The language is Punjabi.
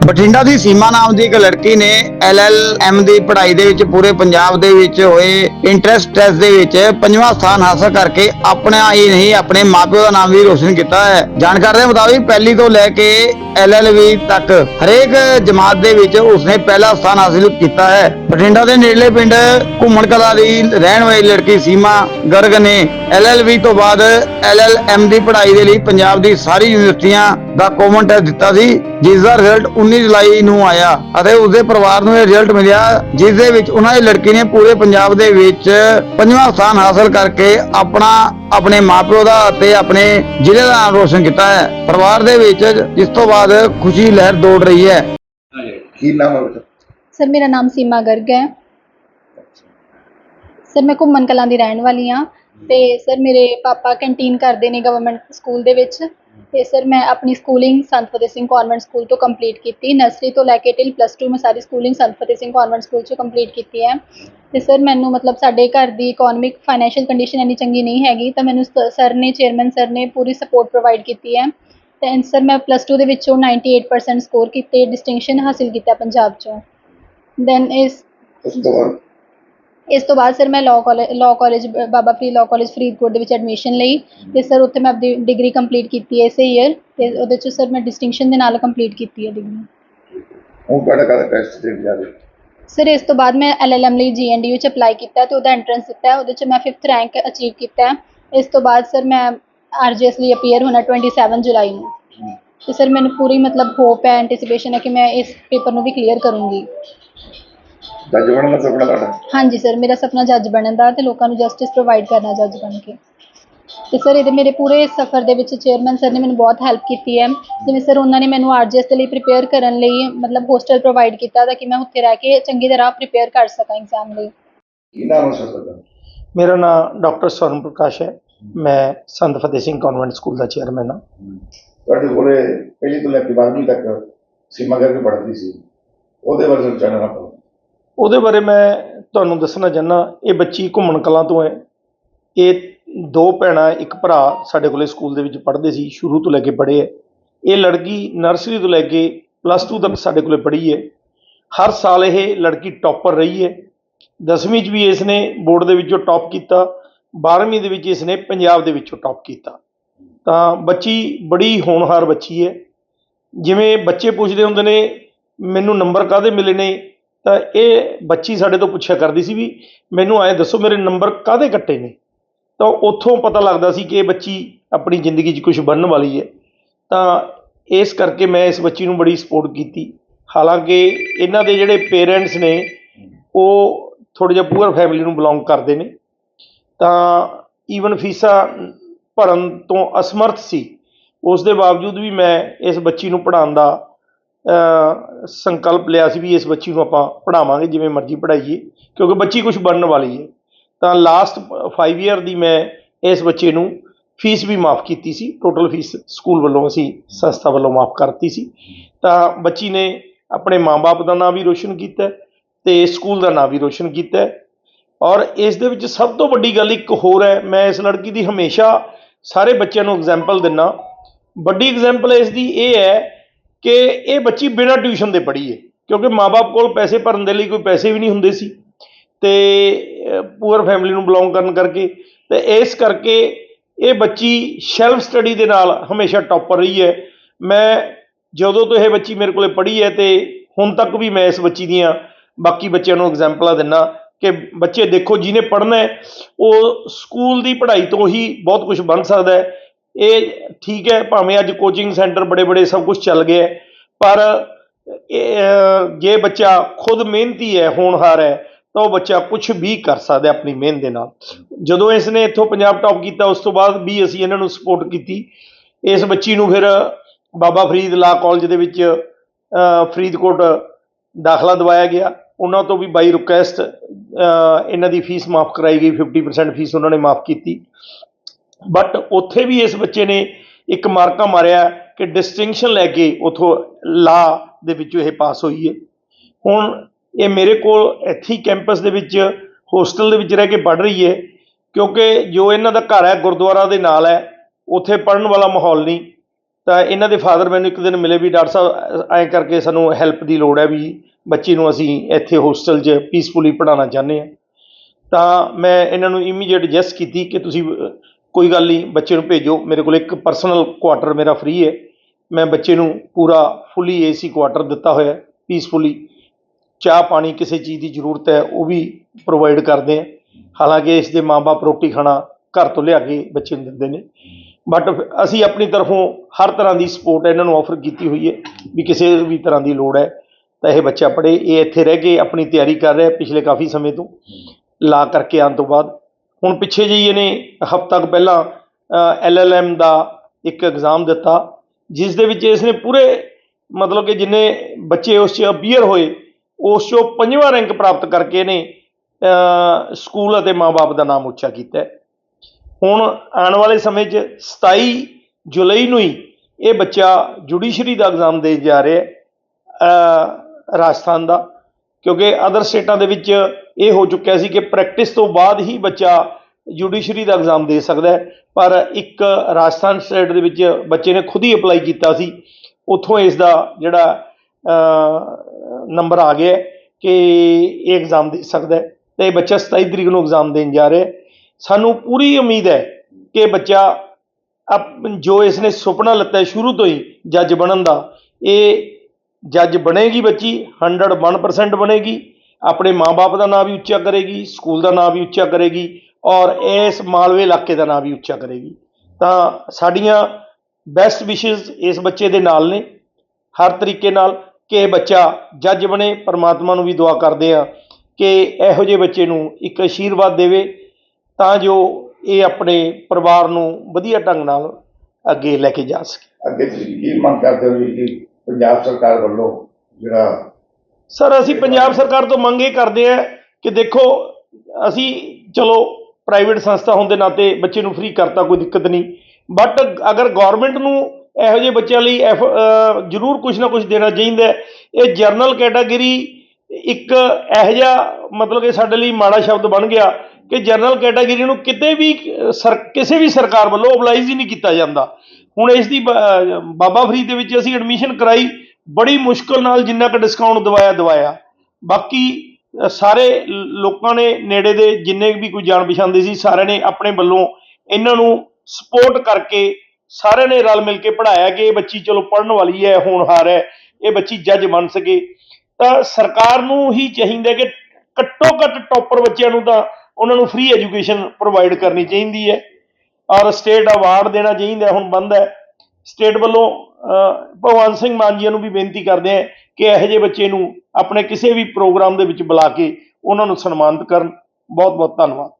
ਬਠਿੰਡਾ ਦੀ ਸੀਮਾ ਨਾਮ ਦੀ ਇੱਕ ਲੜਕੀ ਨੇ ਐਲਐਲਐਮ ਦੀ ਪੜ੍ਹਾਈ ਦੇ ਵਿੱਚ, ਪੂਰੇ ਪੰਜਾਬ ਦੇ ਵਿੱਚ ਹੋਏ ਇੰਟਰੈਂਸ ਟੈਸਟ ਦੇ ਵਿੱਚ ਪੰਜਵਾਂ ਸਥਾਨ ਹਾਸਲ ਕਰਕੇ ਆਪਣਾ ਹੀ ਨਹੀਂ, ਆਪਣੇ ਮਾਪਿਓ ਦਾ ਨਾਮ ਵੀ ਰੋਸ਼ਨ ਕੀਤਾ ਹੈ। ਜਾਣਕਾਰੀ ਦੇ ਮੁਤਾਬਿਕ ਪਹਿਲੀ ਤੋਂ ਲੈ ਕੇ ਐਲਐਲਵੀ ਤੱਕ ਹਰੇਕ ਜਮਾਤ ਦੇ ਵਿੱਚ ਉਸਨੇ ਪਹਿਲਾ ਸਥਾਨ ਹਾਸਲ ਕੀਤਾ ਹੈ। ਬਠਿੰਡਾ ਦੇ ਨੇੜਲੇ ਪਿੰਡ ਘੁੰਮਣ ਕਲਾ ਦੀ ਰਹਿਣ ਵਾਲੀ ਲੜਕੀ ਸੀਮਾ ਗਰਗ ਨੇ ਐਲਐਲਵੀ ਤੋਂ ਬਾਅਦ ਐਲਐਲਐਮ ਦੀ ਪੜ੍ਹਾਈ ਦੇ ਲਈ ਪੰਜਾਬ ਦੀ ਸਾਰੀ ਯੂਨੀਵਰਸਿਟੀਆਂ ਦਾ ਕਾਮਨ ਟੈਸਟ ਦਿੱਤਾ ਸੀ, ਜਿਸ ਦਾ ਰਿਜ਼ਲਟ 19 ਜੁਲਾਈ ਨੂੰ ਆਇਆ ਅਤੇ ਉਸਦੇ ਪਰਿਵਾਰ ਨੂੰ ਇਹ ਰਿਜ਼ਲਟ ਮਿਲਿਆ ਜਿਸ ਦੇ ਵਿੱਚ ਉਹਨਾਂ ਦੀ ਲੜਕੀ ਨੇ ਪੂਰੇ ਪੰਜਾਬ ਦੇ ਵਿੱਚ ਪੰਜਵਾਂ ਸਥਾਨ ਹਾਸਲ ਕਰਕੇ ਆਪਣਾ ਆਪਣੇ ਮਾਪਿਓ ਦਾ ਅਤੇ ਆਪਣੇ ਜ਼ਿਲ੍ਹੇ ਦਾ ਨਾਮ ਰੋਸ਼ਨ ਕੀਤਾ ਹੈ। ਪਰਿਵਾਰ ਦੇ ਵਿੱਚ ਜਿਸ ਤੋਂ ਬਾਅਦ ਖੁਸ਼ੀ ਲਹਿਰ ਦੌੜ ਰਹੀ ਹੈ। ਕੀ ਨਾਮ ਹੈ ਬੇਟਾ? ਸਰ ਮੇਰਾ ਨਾਮ ਸੀਮਾ ਗਰਗ ਹੈ। ਸਰ ਮੈਂ ਘੁੰਮਣ ਕਲਾਂ ਦੀ ਰਹਿਣ ਵਾਲੀ ਹਾਂ ਤੇ ਸਰ ਮੇਰੇ ਪਾਪਾ ਕੈਂਟੀਨ ਕਰਦੇ ਨੇ ਗਵਰਨਮੈਂਟ ਸਕੂਲ ਦੇ ਵਿੱਚ। ਤੇ ਸਰ ਮੈਂ ਆਪਣੀ schooling Sant Fateh Singh convent school ਤੋਂ ਕੰਪਲੀਟ ਕੀਤੀ ਨਰਸਰੀ ਤੋਂ ਲੈ ਕੇ ਟਿਲ ਪਲੱਸ 2 ਮੈਂ ਸਾਰੀ schooling Sant Fateh Singh convent school ਤੋਂ ਕੰਪਲੀਟ ਕੀਤੀ ਹੈ। ਤੇ ਸਰ ਮੈਨੂੰ ਮਤਲਬ ਸਾਡੇ ਘਰ ਦੀ ਇਕਨੋਮਿਕ ਫਾਈਨੈਂਸ਼ੀਅਲ ਕੰਡੀਸ਼ਨ ਇੰਨੀ ਚੰਗੀ ਨਹੀਂ ਹੈਗੀ, ਤਾਂ ਮੈਨੂੰ ਸਰ ਨੇ ਚੇਅਰਮੈਨ ਸਰ ਨੇ ਪੂਰੀ ਸਪੋਰਟ ਪ੍ਰੋਵਾਈਡ ਕੀਤੀ ਹੈ। ਤੇ ਸਰ ਮੈਂ ਪਲੱਸ 2 ਦੇ ਵਿੱਚੋਂ 98% ਸਕੋਰ ਕੀਤੇ ਡਿਸਟਿੰਕਸ਼ਨ ਹਾਸਿਲ ਕੀਤਾ ਪੰਜਾਬ 'ਚੋਂ। ਦੈਨ ਇਸ ਉਸ ਤੋਂ ਬਾਅਦ ਇਸ ਤੋਂ ਬਾਅਦ ਸਰ ਮੈਂ law college law college Baba Farid law college Faridkot ਦੇ ਵਿੱਚ ਐਡਮਿਸ਼ਨ ਲਈ ਤੇ ਸਰ ਉੱਥੇ ਮੈਂ ਆਪਣੀ ਡਿਗਰੀ ਕੰਪਲੀਟ ਕੀਤੀ ਹੈ ਇਸੇ ਈਅਰ ਤੇ ਉਹਦੇ ਚ ਸਰ ਮੈਂ ਡਿਸਟਿੰਕਸ਼ਨ ਦੇ ਨਾਲ ਕੰਪਲੀਟ ਕੀਤੀ ਹੈ ਡਿਗਰੀ ਹੁਣ ਤੁਹਾਡਾ ਕਾਹਦਾ ਟੈਸਟ ਦੇ ਜਾ ਰਹੇ ਸਰ ਇਸ ਤੋਂ ਬਾਅਦ ਮੈਂ ਐਲਐਲਐਮ ਲਈ ਜੀਐਨਡੀਯੂ ਚ ਅਪਲਾਈ ਕੀਤਾ ਤੇ ਉਹਦਾ ਐਂਟਰੈਂਸ ਦਿੱਤਾ ਹੈ। ਉਹਦੇ ਚ ਮੈਂ 5th ਰੈਂਕ ਅਚੀਵ ਕੀਤਾ ਹੈ। ਇਸ ਤੋਂ ਬਾਅਦ ਸਰ ਮੈਂ ਆਰਜੀਐਸ ਲਈ ਅਪੀਅਰ ਹੋਣਾ 27 ਜੁਲਾਈ ਨੂੰ ਤੇ ਸਰ ਮੈਨੂੰ ਪੂਰੀ ਮਤਲਬ ਹੋਪ ਹੈ ਐਂਟੀਸਿਪੇਸ਼ਨ ਹੈ ਕਿ ਮੈਂ ਇਸ ਪੇਪਰ ਨੂੰ ਵੀ ਕਲੀਅਰ ਕਰੂੰਗੀ ਜੱਜ ਬਣਨ ਦਾ ਸੁਪਨਾ ਤੁਹਾਡਾ? ਹਾਂਜੀ ਸਰ ਮੇਰਾ ਸੁਪਨਾ ਜੱਜ ਬਣਨ ਦਾ ਤੇ ਲੋਕਾਂ ਨੂੰ ਜਸਟਿਸ ਪ੍ਰੋਵਾਈਡ ਕਰਨਾ ਜੱਜ ਬਣ ਕੇ। ਤੇ ਸਰ ਇਹਦੇ ਮੇਰੇ ਪੂਰੇ ਸਫ਼ਰ ਦੇ ਵਿੱਚ ਚੇਅਰਮੈਨ ਸਰ ਨੇ ਮੈਨੂੰ ਬਹੁਤ ਹੈਲਪ ਕੀਤੀ ਹੈ। ਜਿਵੇਂ ਸਰ ਉਹਨਾਂ ਨੇ ਮੈਨੂੰ ਆਰਜੀਐਸ ਦੇ ਲਈ ਪ੍ਰਿਪੇਅਰ ਕਰਨ ਲਈ ਮਤਲਬ ਹੋਸਟਲ ਪ੍ਰੋਵਾਈਡ ਕੀਤਾ ਤਾਂ ਕਿ ਮੈਂ ਉੱਥੇ ਰਹਿ ਕੇ ਚੰਗੀ ਤਰ੍ਹਾਂ ਪ੍ਰਿਪੇਅਰ ਕਰ ਸਕਾਂ ਐਗਜ਼ਾਮ ਲਈ। ਕੀ ਨਾਮ ਹੈ ਸਰ ਤੁਹਾਡਾ ਮੇਰਾ ਨਾਮ ਡਾਕਟਰ ਸਵਰਨ ਪ੍ਰਕਾਸ਼ ਹੈ। ਮੈਂ ਸੰਤ ਫਤਿਹ ਸਿੰਘ ਕਨਵੈਂਟ ਸਕੂਲ ਦਾ ਚੇਅਰਮੈਨ ਹਾਂ। ਤੁਹਾਡੇ ਕੋਲੇ ਪਹਿਲੀ ਤੋਂ ਲੈ ਕੇ 12ਵੀਂ ਤੱਕ ਸੀਮਾ ਕਰਕੇ ਪੜ੍ਹਦੀ ਸੀ। ਉਹਦੇ ਬਾਰੇ ਜਾਣਨਾ ਉਹਦੇ ਬਾਰੇ ਮੈਂ ਤੁਹਾਨੂੰ ਦੱਸਣਾ ਚਾਹੁੰਦਾ, ਇਹ ਬੱਚੀ ਘੁੰਮਣ ਕਲਾਂ ਤੋਂ ਹੈ। ਇਹ ਦੋ ਭੈਣਾਂ, ਇੱਕ ਭਰਾ ਸਾਡੇ ਕੋਲੇ ਸਕੂਲ ਦੇ ਵਿੱਚ ਪੜ੍ਹਦੇ ਸੀ, ਸ਼ੁਰੂ ਤੋਂ ਲੈ ਕੇ ਪੜ੍ਹੇ ਹੈ। ਇਹ ਲੜਕੀ ਨਰਸਰੀ ਤੋਂ ਲੈ ਕੇ ਪਲੱਸ 2 ਤੱਕ ਸਾਡੇ ਕੋਲੇ ਪੜ੍ਹੀ ਹੈ। ਹਰ ਸਾਲ ਇਹ ਲੜਕੀ ਟੌਪਰ ਰਹੀ ਹੈ। 10ਵੀਂ 'ਚ ਵੀ ਇਸ ਨੇ ਬੋਰਡ ਦੇ ਵਿੱਚੋਂ ਟੌਪ ਕੀਤਾ 12ਵੀਂ ਦੇ ਵਿੱਚ ਇਸ ਨੇ ਪੰਜਾਬ ਦੇ ਵਿੱਚੋਂ ਟੌਪ ਕੀਤਾ। ਤਾਂ ਬੱਚੀ ਬੜੀ ਹੋਣਹਾਰ ਬੱਚੀ ਹੈ। ਜਿਵੇਂ ਬੱਚੇ ਪੁੱਛਦੇ ਹੁੰਦੇ ਨੇ, ਮੈਨੂੰ ਨੰਬਰ ਕਾਹਦੇ ਮਿਲੇ ਨੇ? ਤਾਂ ਇਹ ਬੱਚੀ ਸਾਡੇ ਤੋਂ ਪੁੱਛਿਆ ਕਰਦੀ ਸੀ ਵੀ ਮੈਨੂੰ ਐਂ ਦੱਸੋ ਮੇਰੇ ਨੰਬਰ ਕਾਹਦੇ ਕੱਟੇ ਨੇ? ਤਾਂ ਉੱਥੋਂ ਪਤਾ ਲੱਗਦਾ ਸੀ ਕਿ ਇਹ ਬੱਚੀ ਆਪਣੀ ਜ਼ਿੰਦਗੀ 'ਚ ਕੁਝ ਬਣਨ ਵਾਲੀ ਹੈ। ਤਾਂ ਇਸ ਕਰਕੇ ਮੈਂ ਇਸ ਬੱਚੀ ਨੂੰ ਬੜੀ ਸਪੋਰਟ ਕੀਤੀ। ਹਾਲਾਂਕਿ ਇਹਨਾਂ ਦੇ ਜਿਹੜੇ ਪੇਰੈਂਟਸ ਨੇ, ਉਹ ਥੋੜ੍ਹਾ ਜਿਹਾ ਪੂਅਰ ਫੈਮਿਲੀ ਨੂੰ ਬਿਲੋਂਗ ਕਰਦੇ ਨੇ। ਤਾਂ ਈਵਨ ਫੀਸਾਂ ਭਰਨ ਤੋਂ ਅਸਮਰਥ ਸੀ। ਉਸ ਦੇ ਬਾਵਜੂਦ ਵੀ ਮੈਂ ਇਸ ਬੱਚੀ ਨੂੰ ਪੜ੍ਹਾਉਣ ਦਾ ਸੰਕਲਪ ਲਿਆ ਸੀ ਵੀ ਇਸ ਬੱਚੀ ਨੂੰ ਆਪਾਂ ਪੜ੍ਹਾਵਾਂਗੇ, ਜਿਵੇਂ ਮਰਜ਼ੀ ਪੜ੍ਹਾਈਏ, ਕਿਉਂਕਿ ਬੱਚੀ ਕੁਝ ਬਣਨ ਵਾਲੀ ਹੈ। ਤਾਂ ਲਾਸਟ 5 ਇਅਰ ਦੀ ਮੈਂ ਇਸ ਬੱਚੇ ਨੂੰ ਫੀਸ ਵੀ ਮਾਫ ਕੀਤੀ ਸੀ। ਟੋਟਲ ਫੀਸ ਸਕੂਲ ਵੱਲੋਂ ਅਸੀਂ, ਸੰਸਥਾ ਵੱਲੋਂ ਮਾਫ ਕਰਤੀ ਸੀ। ਤਾਂ ਬੱਚੀ ਨੇ ਆਪਣੇ ਮਾਪੇ ਦਾ ਨਾਮ ਵੀ ਰੋਸ਼ਨ ਕੀਤਾ ਹੈ ਤੇ ਸਕੂਲ ਦਾ ਨਾਮ ਵੀ ਰੋਸ਼ਨ ਕੀਤਾ। ਔਰ ਇਸ ਦੇ ਵਿੱਚ ਸਭ ਤੋਂ ਵੱਡੀ ਗੱਲ ਇੱਕ ਹੋਰ ਹੈ। ਮੈਂ ਇਸ ਲੜਕੀ ਦੀ ਹਮੇਸ਼ਾ ਸਾਰੇ ਬੱਚਿਆਂ ਨੂੰ ਐਗਜ਼ਾਮਪਲ ਦਿੰਨਾ। ਵੱਡੀ ਐਗਜ਼ਾਮਪਲ ਇਸ ਦੀ ਇਹ ਹੈ ਕਿ ਇਹ ਬੱਚੀ ਬਿਨਾਂ ਟਿਊਸ਼ਨ ਦੇ ਪੜ੍ਹੀ ਹੈ, ਕਿਉਂਕਿ ਮਾਪੇ ਕੋਲ ਪੈਸੇ ਭਰਨ ਦੇ ਲਈ ਕੋਈ ਪੈਸੇ ਵੀ ਨਹੀਂ ਹੁੰਦੇ ਸੀ ਤੇ ਪੂਅਰ ਫੈਮਿਲੀ ਨੂੰ ਬਿਲੋਂਗ ਕਰਨ ਕਰਕੇ ਤੇ ਇਸ ਕਰਕੇ ਇਹ ਬੱਚੀ ਸੈਲਫ ਸਟੱਡੀ ਦੇ ਨਾਲ ਹਮੇਸ਼ਾ ਟੌਪਰ ਰਹੀ ਹੈ। ਮੈਂ ਜਦੋਂ ਤੋਂ ਇਹ ਬੱਚੀ ਮੇਰੇ ਕੋਲੇ ਪੜ੍ਹੀ ਹੈ ਤੇ ਹੁਣ ਤੱਕ ਵੀ ਮੈਂ ਇਸ ਬੱਚੀ ਦੀਆਂ ਬਾਕੀ ਬੱਚਿਆਂ ਨੂੰ ਐਗਜ਼ਾਮਪਲਾਂ ਦਿੰਨਾ ਕਿ ਬੱਚੇ ਦੇਖੋ ਜਿਹਨੇ ਪੜ੍ਹਨਾ ਹੈ, ਉਹ ਸਕੂਲ ਦੀ ਪੜ੍ਹਾਈ ਤੋਂ ਹੀ ਬਹੁਤ ਕੁਝ ਬਣ ਸਕਦਾ ਹੈ। ਇਹ ਠੀਕ ਹੈ, ਭਾਵੇਂ ਅੱਜ ਕੋਚਿੰਗ ਸੈਂਟਰ ਬੜੇ ਬੜੇ ਸਭ ਕੁਝ ਚੱਲ ਗਿਆ ਪਰ ਜੇ ਬੱਚਾ ਖੁਦ ਮਿਹਨਤੀ ਹੈ, ਹੋਣਹਾਰ ਹੈ, ਤਾਂ ਉਹ ਬੱਚਾ ਕੁਝ ਵੀ ਕਰ ਸਕਦਾ ਆਪਣੀ ਮਿਹਨਤ ਦੇ ਨਾਲ। ਜਦੋਂ ਇਸ ਨੇ ਇੱਥੋਂ ਪੰਜਾਬ ਟੌਪ ਕੀਤਾ, ਉਸ ਤੋਂ ਬਾਅਦ ਵੀ ਅਸੀਂ ਇਹਨਾਂ ਨੂੰ ਸਪੋਰਟ ਕੀਤੀ। ਇਸ ਬੱਚੀ ਨੂੰ ਫਿਰ ਬਾਬਾ ਫਰੀਦ ਲਾ ਕਾਲਜ ਦੇ ਵਿੱਚ ਫਰੀਦਕੋਟ ਦਾਖਲਾ ਦਿਵਾਇਆ ਗਿਆ। ਉਹਨਾਂ ਤੋਂ ਵੀ ਬਾਈ ਰਿਕੁਐਸਟ ਇਹਨਾਂ ਦੀ ਫੀਸ ਮਾਫ ਕਰਾਈ ਗਈ 50% ਫੀਸ ਉਹਨਾਂ ਨੇ ਮਾਫ ਕੀਤੀ। ਬਟ ਉੱਥੇ ਵੀ ਇਸ ਬੱਚੇ ਨੇ ਇੱਕ ਮਾਰਕਾ ਮਾਰਿਆ ਕਿ ਡਿਸਟਿੰਕਸ਼ਨ ਲੈ ਕੇ ਉਥੋਂ ਲਾ ਦੇ ਵਿੱਚੋਂ ਇਹ ਪਾਸ ਹੋਈ ਹੈ। ਹੁਣ ਇਹ ਮੇਰੇ ਕੋਲ ਇੱਥੇ ਕੈਂਪਸ ਦੇ ਵਿੱਚ ਹੋਸਟਲ ਦੇ ਵਿੱਚ ਰਹਿ ਕੇ ਪੜ੍ਹ ਰਹੀ ਹੈ, ਕਿਉਂਕਿ ਜੋ ਇਹਨਾਂ ਦਾ ਘਰ ਹੈ, ਗੁਰਦੁਆਰਾ ਦੇ ਨਾਲ ਹੈ, ਉੱਥੇ ਪੜ੍ਹਨ ਵਾਲਾ ਮਾਹੌਲ ਨਹੀਂ। ਤਾਂ ਇਹਨਾਂ ਦੇ ਫਾਦਰ ਮੈਨੂੰ ਇੱਕ ਦਿਨ ਮਿਲੇ ਵੀ ਡਾਕਟਰ ਸਾਹਿਬ ਐਂ ਕਰਕੇ ਸਾਨੂੰ ਹੈਲਪ ਦੀ ਲੋੜ ਹੈ ਵੀ ਬੱਚੀ ਨੂੰ ਅਸੀਂ ਇੱਥੇ ਹੋਸਟਲ 'ਚ ਪੀਸਫੁਲੀ ਪੜ੍ਹਾਉਣਾ ਚਾਹੁੰਦੇ ਹਾਂ। ਤਾਂ ਮੈਂ ਇਹਨਾਂ ਨੂੰ ਇਮੀਡੀਏਟ ਜੈਸ ਕੀਤੀ ਕਿ ਤੁਸੀਂ ਕੋਈ ਗੱਲ ਨਹੀਂ, ਬੱਚੇ ਨੂੰ ਭੇਜੋ। ਮੇਰੇ ਕੋਲ ਇੱਕ ਪਰਸਨਲ ਕੁਆਟਰ ਮੇਰਾ ਫ੍ਰੀ ਹੈ। ਮੈਂ ਬੱਚੇ ਨੂੰ ਪੂਰਾ ਫੁੱਲੀ ਏਸੀ ਕੁਆਟਰ ਦਿੱਤਾ ਹੋਇਆ ਹੈ ਪੀਸਫੁਲੀ ਚਾਹ ਪਾਣੀ ਕਿਸੇ ਚੀਜ਼ ਦੀ ਜ਼ਰੂਰਤ ਹੈ, ਉਹ ਵੀ ਪ੍ਰੋਵਾਈਡ ਕਰਦੇ ਆ ਹਾਲਾਂਕਿ ਇਸ ਦੇ ਮਾਪੇ ਰੋਟੀ ਖਾਣਾ ਘਰ ਤੋਂ ਲਿਆ ਕੇ ਬੱਚੇ ਨੂੰ ਦਿੰਦੇ ਨੇ। ਬਟ ਅਸੀਂ ਆਪਣੀ ਤਰਫੋਂ ਹਰ ਤਰ੍ਹਾਂ ਦੀ ਸਪੋਰਟ ਇਹਨਾਂ ਨੂੰ ਆਫਰ ਕੀਤੀ ਹੋਈ ਹੈ ਵੀ ਕਿਸੇ ਵੀ ਤਰ੍ਹਾਂ ਦੀ ਲੋੜ ਹੈ। ਤਾਂ ਇਹ ਬੱਚਾ ਪੜ੍ਹੇ, ਇਹ ਇੱਥੇ ਰਹਿ ਕੇ ਆਪਣੀ ਤਿਆਰੀ ਕਰ ਰਿਹਾ ਪਿਛਲੇ ਕਾਫੀ ਸਮੇਂ ਤੋਂ। ਲਾ ਕਰਕੇ ਆਉਣ ਤੋਂ ਬਾਅਦ ਹੁਣ ਪਿੱਛੇ ਜਿਹੀ ਇਹਨੇ ਹਫ਼ਤਾ ਕੁ ਪਹਿਲਾਂ ਐਲਐਲਐਮ ਦਾ ਇੱਕ ਐਗਜ਼ਾਮ ਦਿੱਤਾ, ਜਿਸ ਦੇ ਵਿੱਚ ਇਸਨੇ ਪੂਰੇ ਮਤਲਬ ਕਿ ਜਿੰਨੇ ਬੱਚੇ ਉਸ 'ਚ ਅਪੀਅਰ ਹੋਏ, ਉਸ 'ਚੋਂ ਪੰਜਵਾਂ ਰੈਂਕ ਪ੍ਰਾਪਤ ਕਰਕੇ ਇਹਨੇ ਸਕੂਲ ਅਤੇ ਮਾਪੇ ਦਾ ਨਾਮ ਉੱਚਾ ਕੀਤਾ ਹੁਣ ਆਉਣ ਵਾਲੇ ਸਮੇਂ 'ਚ 27 ਜੁਲਾਈ ਨੂੰ ਹੀ ਇਹ ਬੱਚਾ ਜੁਡੀਸ਼ਰੀ ਦਾ ਐਗਜ਼ਾਮ ਦੇ ਜਾ ਰਿਹਾ ਰਾਜਸਥਾਨ ਦਾ, ਕਿਉਂਕਿ ਅਦਰ ਸਟੇਟਾਂ ਦੇ ਵਿੱਚ ਇਹ ਹੋ ਚੁੱਕਿਆ ਸੀ ਕਿ ਪ੍ਰੈਕਟਿਸ ਤੋਂ ਬਾਅਦ ਹੀ ਬੱਚਾ ਜੁਡੀਸ਼ਰੀ ਦਾ ਐਗਜ਼ਾਮ ਦੇ ਸਕਦਾ ਪਰ ਇੱਕ ਰਾਜਸਥਾਨ ਸਟੇਟ ਦੇ ਵਿੱਚ ਬੱਚੇ ਨੇ ਖੁਦ ਹੀ ਅਪਲਾਈ ਕੀਤਾ ਸੀ। ਉੱਥੋਂ ਇਸ ਦਾ ਜਿਹੜਾ ਨੰਬਰ ਆ ਗਿਆ ਕਿ ਇਹ ਐਗਜ਼ਾਮ ਦੇ ਸਕਦਾ ਹੈ। ਤੇ ਇਹ ਬੱਚਾ 27 ਤਰੀਕ ਨੂੰ ਐਗਜ਼ਾਮ ਦੇਣ ਜਾ ਰਿਹਾ ਸਾਨੂੰ ਪੂਰੀ ਉਮੀਦ ਹੈ ਕਿ ਬੱਚਾ ਅਪ- ਜੋ ਇਸਨੇ ਸੁਪਨਾ ਲਿੱਤਾ ਸ਼ੁਰੂ ਤੋਂ ਹੀ ਜੱਜ ਬਣਨ ਦਾ, ਇਹ ਜੱਜ ਬਣੇਗੀ ਬੱਚੀ 101% ਬਣੇਗੀ। ਆਪਣੇ ਮਾਪੇ ਦਾ ਨਾਮ ਵੀ ਉੱਚਾ ਕਰੇਗੀ, ਸਕੂਲ ਦਾ ਨਾਮ ਵੀ ਉੱਚਾ ਕਰੇਗੀ ਔਰ ਇਸ ਮਾਲਵੇ ਇਲਾਕੇ ਦਾ ਨਾਮ ਵੀ ਉੱਚਾ ਕਰੇਗੀ। ਤਾਂ ਸਾਡੀਆਂ ਬੈਸਟ ਵਿਸ਼ੇਸ ਇਸ ਬੱਚੇ ਦੇ ਨਾਲ ਨੇ। ਹਰ ਤਰੀਕੇ ਨਾਲ ਕਿ ਇਹ ਬੱਚਾ ਜੱਜ ਬਣੇ, ਪਰਮਾਤਮਾ ਨੂੰ ਵੀ ਦੁਆ ਕਰਦੇ ਆ ਕਿ ਇਹੋ ਜਿਹੇ ਬੱਚੇ ਨੂੰ ਇੱਕ ਆਸ਼ੀਰਵਾਦ ਦੇਵੇ ਤਾਂ ਜੋ ਇਹ ਆਪਣੇ ਪਰਿਵਾਰ ਨੂੰ ਵਧੀਆ ਢੰਗ ਨਾਲ ਅੱਗੇ ਲੈ ਕੇ ਜਾ ਸਕੇ। ਅੱਗੇ ਤੁਸੀਂ ਕੀ ਮੰਗ ਕਰਦੇ ਹੋ ਜੀ ਕਿ ਪੰਜਾਬ ਸਰਕਾਰ ਵੱਲੋਂ ਜਿਹੜਾ ਸਰ, ਅਸੀਂ ਪੰਜਾਬ ਸਰਕਾਰ ਤੋਂ ਮੰਗ ਇਹ ਕਰਦੇ ਆ ਕਿ ਦੇਖੋ, ਅਸੀਂ ਚਲੋ ਪ੍ਰਾਈਵੇਟ ਸੰਸਥਾ ਹੋਣ ਦੇ ਨਾਤੇ ਬੱਚੇ ਨੂੰ ਫ੍ਰੀ ਕਰਤਾ, ਕੋਈ ਦਿੱਕਤ ਨਹੀਂ। ਬਟ ਅਗਰ ਗਵਰਨਮੈਂਟ ਨੂੰ ਇਹੋ ਜਿਹੇ ਬੱਚਿਆਂ ਲਈ ਐਫ- ਜ਼ਰੂਰ ਕੁਝ ਨਾ ਕੁਝ ਦੇਣਾ ਚਾਹੀਦਾ ਇਹ ਜਰਨਲ ਕੈਟਾਗਰੀ ਇੱਕ ਇਹੋ ਜਿਹਾ, ਮਤਲਬ ਕਿ ਸਾਡੇ ਲਈ ਮਾੜਾ ਸ਼ਬਦ ਬਣ ਗਿਆ ਕਿ ਜਰਨਲ ਕੈਟਾਗਰੀ ਨੂੰ ਕਿਤੇ ਵੀ, ਸਰ, ਕਿਸੇ ਵੀ ਸਰਕਾਰ ਵੱਲੋਂ ਓਬਲਾਈਜ਼ ਹੀ ਨਹੀਂ ਕੀਤਾ ਜਾਂਦਾ। ਹੁਣ ਇਸ ਦੀ ਬ- ਬਾਬਾ ਫਰੀਦ ਦੇ ਵਿੱਚ ਅਸੀਂ ਐਡਮਿਸ਼ਨ ਕਰਾਈ ਬੜੀ ਮੁਸ਼ਕਲ ਨਾਲ ਜਿੰਨਾ ਕੁ ਡਿਸਕਾਊਂਟ ਦਵਾਇਆ ਦਵਾਇਆ। ਬਾਕੀ ਸਾਰੇ ਲੋਕਾਂ ਨੇ ਨੇੜੇ ਦੇ ਜਿੰਨੇ ਵੀ ਕੋਈ ਜਾਣ ਪਛਾਣ ਸੀ, ਸਾਰਿਆਂ ਨੇ ਆਪਣੇ ਵੱਲੋਂ ਇਹਨਾਂ ਨੂੰ ਸਪੋਰਟ ਕਰਕੇ ਸਾਰਿਆਂ ਨੇ ਰਲ ਮਿਲ ਕੇ ਪੜਾਇਆ ਕਿ ਇਹ ਬੱਚੀ ਚਲੋ ਪੜਨ ਵਾਲੀ ਹੈ ਹੋਣਹਾਰ ਹੈ, ਇਹ ਬੱਚੀ ਜੱਜ ਬਣ ਸਕੇ। ਤਾਂ ਸਰਕਾਰ ਨੂੰ ਹੀ ਚਾਹੀਦਾ ਕਿ ਘੱਟੋ ਘੱਟ ਟੌਪਰ ਬੱਚਿਆਂ ਨੂੰ ਤਾਂ ਉਹਨਾਂ ਨੂੰ ਫ੍ਰੀ ਐਜੂਕੇਸ਼ਨ ਪ੍ਰੋਵਾਈਡ ਕਰਨੀ ਚਾਹੀਦੀ ਹੈ। ਔਰ ਸਟੇਟ ਅਵਾਰਡ ਦੇਣਾ ਚਾਹੀਦਾ, ਹੁਣ ਬੰਦ ਹੈ। ਸਟੇਟ ਵੱਲੋਂ ਭਗਵੰਤ ਸਿੰਘ ਮਾਨ ਜੀ ਨੂੰ ਵੀ ਬੇਨਤੀ ਕਰਦੇ ਆ ਕਿ ਇਹੋ ਜਿਹੇ ਬੱਚੇ ਨੂੰ ਆਪਣੇ ਕਿਸੇ ਵੀ ਪ੍ਰੋਗਰਾਮ ਦੇ ਵਿੱਚ ਬੁਲਾ ਕੇ ਉਹਨਾਂ ਨੂੰ ਸਨਮਾਨਿਤ ਕਰਨ। ਬਹੁਤ ਬਹੁਤ ਧੰਨਵਾਦ।